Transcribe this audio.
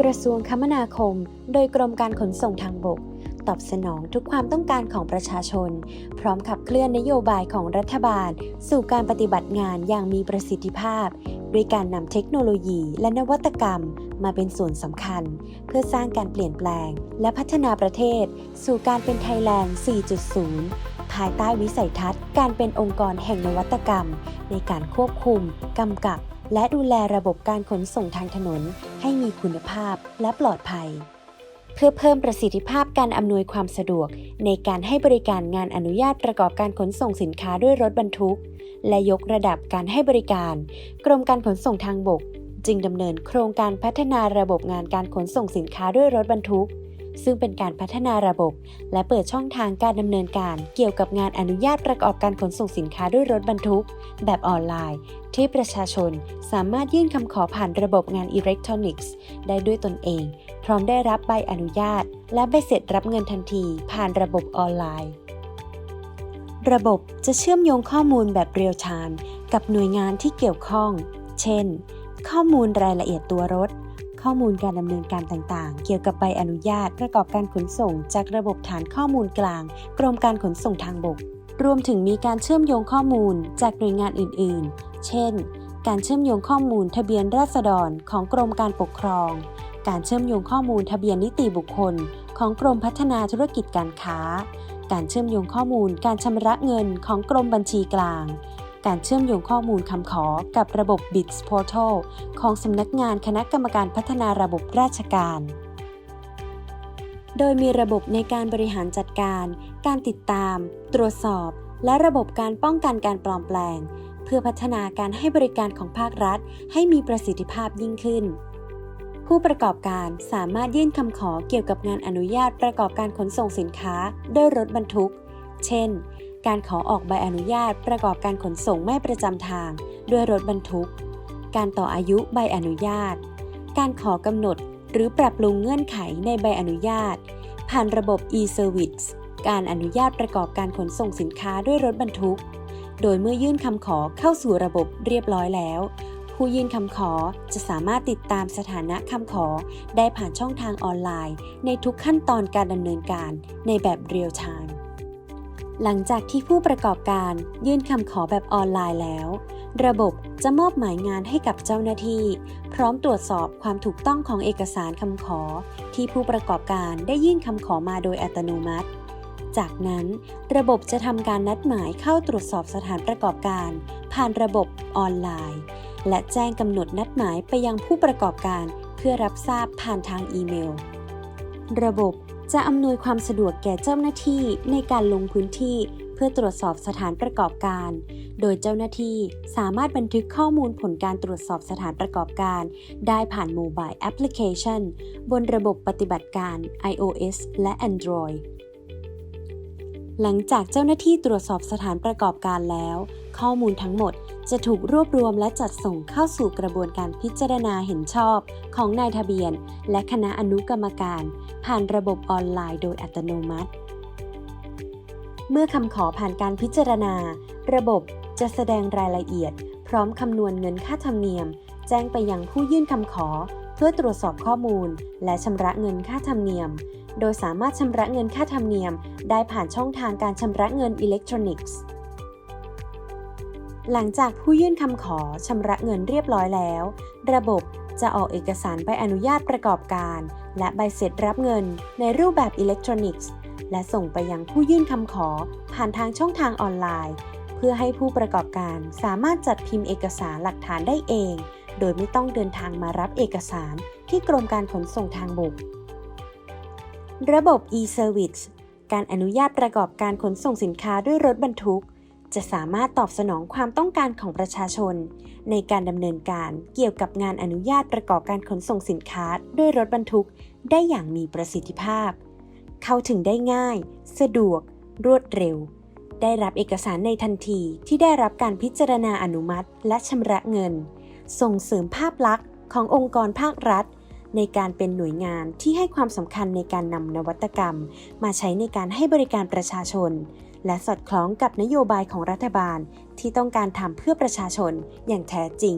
กระทรวงคมนาคม โดยกรมการขนส่งทางบก ตอบสนองทุกความต้องการของประชาชน พร้อมขับเคลื่อนนโยบายของรัฐบาล สู่การปฏิบัติงานอย่างมีประสิทธิภาพ ด้วยการนำเทคโนโลยีและนวัตกรรมมาเป็นส่วนสำคัญ เพื่อสร้างการเปลี่ยนแปลง และพัฒนาประเทศ สู่การเป็นไทยแลนด์ 4.0 ภายใต้วิสัยทัศน์ การเป็นองค์กรแห่งนวัตกรรม ในการควบคุม กำกับ และดูแลระบบการขนส่งทางถนน ให้มีคุณภาพและปลอดภัย เพื่อเพิ่มประสิทธิภาพการอำนวยความสะดวก ในการให้บริการงานอนุญาตประกอบการขนส่งสินค้าด้วยรถบรรทุก และยกระดับการให้บริการ กรมการขนส่งทางบก จึงดำเนินโครงการพัฒนาระบบงานการขนส่งสินค้าด้วยรถบรรทุก ซึ่งเป็นการพัฒนาระบบ และเปิดช่องทางการดำเนินการเกี่ยวกับงานอนุญาตประกอบการขนส่งสินค้าด้วยรถบรรทุก แบบออนไลน์ ที่ประชาชนสามารถยื่นคำขอผ่านระบบงานอิเล็กทรอนิกส์ ได้ด้วยตนเอง พร้อมได้รับใบอนุญาต และใบเสร็จรับเงินทันที ผ่านระบบออนไลน์ ระบบจะเชื่อมโยงข้อมูลแบบเรียลไทม์กับหน่วยงานที่เกี่ยวข้อง เช่น ข้อมูลรายละเอียดตัวรถ ข้อมูลการดำเนินการต่างๆ เกี่ยวกับใบอนุญาตประกอบการขนส่ง จากระบบฐานข้อมูลกลาง กรมการขนส่งทางบก รวมถึงมีการเชื่อมโยงข้อมูลจากหน่วยงานอื่น ๆ เช่น การเชื่อมโยงข้อมูลทะเบียนราษฎรของกรมการปกครอง การเชื่อมโยงข้อมูลทะเบียนนิติบุคคล ของกรมพัฒนาธุรกิจการค้า การเชื่อมโยงข้อมูลการชำระเงินของกรมบัญชีกลาง การเชื่อมโยงข้อมูลคำขอกับระบบ BITS Portal ของสำนักงานคณะกรรมการพัฒนาระบบราชการ โดยมีระบบในการบริหารจัดการ การติดตาม ตรวจสอบ และระบบการป้องกันการปลอมแปลง เพื่อพัฒนาการให้บริการของภาครัฐ ให้มีประสิทธิภาพยิ่งขึ้นผู้ประกอบการสามารถยื่นคำขอเกี่ยวกับงานอนุญาตประกอบการขนส่งสินค้า ด้วยรถบรรทุก เช่น การขอออกใบอนุญาตประกอบการขนส่งไม่ประจำทาง ด้วยรถบรรทุก การต่ออายุใบอนุญาต การขอกำหนดหรือปรับปรุงเงื่อนไขในใบอนุญาต ผ่านระบบ e-service การอนุญาตประกอบการขนส่งสินค้าด้วยรถบรรทุก โดยเมื่อยื่นคำขอเข้าสู่ระบบเรียบร้อยแล้ว ผู้ยื่นคำขอจะสามารถติดตามสถานะคำขอได้ผ่านช่องทางออนไลน์ ในทุกขั้นตอนการดำเนินการในแบบเรียลไทม์ หลังจากที่ผู้ประกอบการยื่นคำขอแบบออนไลน์แล้ว ระบบจะมอบหมายงานให้กับเจ้าหน้าที่ พร้อมตรวจสอบความถูกต้องของเอกสารคำขอ ที่ผู้ประกอบการได้ยื่นคำขอมาโดยอัตโนมัติ จากนั้นระบบจะทำการนัดหมายเข้าตรวจสอบสถานประกอบการ ผ่านระบบออนไลน์ และแจ้งกำหนดนัดหมายไปยังผู้ประกอบการ เพื่อรับทราบผ่านทางอีเมล ระบบ จะอำนวยความสะดวกแก่เจ้าหน้าที่ในการลงพื้นที่เพื่อตรวจสอบสถานประกอบการ โดยเจ้าหน้าที่สามารถบันทึกข้อมูลผลการตรวจสอบสถานประกอบการ ได้ผ่านโมบายแอปพลิเคชันบนระบบปฏิบัติการ iOS และ Android หลังจากเจ้าหน้าที่ตรวจสอบสถานประกอบการแล้ว ข้อมูลทั้งหมด จะถูกรวบรวมและจัดส่งเข้าสู่กระบวนการพิจารณาเห็นชอบของนายทะเบียน และคณะอนุกรรมการ ผ่านระบบออนไลน์โดยอัตโนมัติ เมื่อคำขอผ่านการพิจารณา ระบบจะแสดงรายละเอียด พร้อมคำนวณเงินค่าธรรมเนียม แจ้งไปยังผู้ยื่นคำขอ เพื่อตรวจสอบข้อมูล และชำระเงินค่าธรรมเนียม โดยสามารถชำระเงินค่าธรรมเนียม ได้ผ่านช่องทางการชำระเงินอิเล็กทรอนิกส์ หลังจากผู้ยื่นคำขอชำระเงินเรียบร้อยแล้ว ระบบจะออกเอกสารใบอนุญาตประกอบการ และใบเสร็จรับเงินในรูปแบบอิเล็กทรอนิกส์ และส่งไปยังผู้ยื่นคำขอผ่านทางช่องทางออนไลน์ เพื่อให้ผู้ประกอบการสามารถจัดพิมพ์เอกสารหลักฐานได้เอง โดยไม่ต้องเดินทางมารับเอกสารที่กรมการขนส่งทางบก ระบบ e-service การอนุญาตประกอบการขนส่งสินค้าด้วยรถบรรทุก จะสามารถตอบสนองความต้องการของประชาชน ในการดำเนินการเกี่ยวกับงานอนุญาตประกอบการขนส่งสินค้าด้วยรถบรรทุกได้อย่างมีประสิทธิภาพ เข้าถึงได้ง่าย สะดวก รวดเร็ว ได้รับเอกสารในทันทีที่ได้รับการพิจารณาอนุมัติ และชำระเงิน ส่งเสริมภาพลักษณ์ขององค์กรภาครัฐ ในการเป็นหน่วยงานที่ให้ความสำคัญในการนำนวัตกรรม มาใช้ในการให้บริการประชาชน และสอดคล้องกับนโยบายของรัฐบาลที่ต้องการทำเพื่อประชาชนอย่างแท้จริง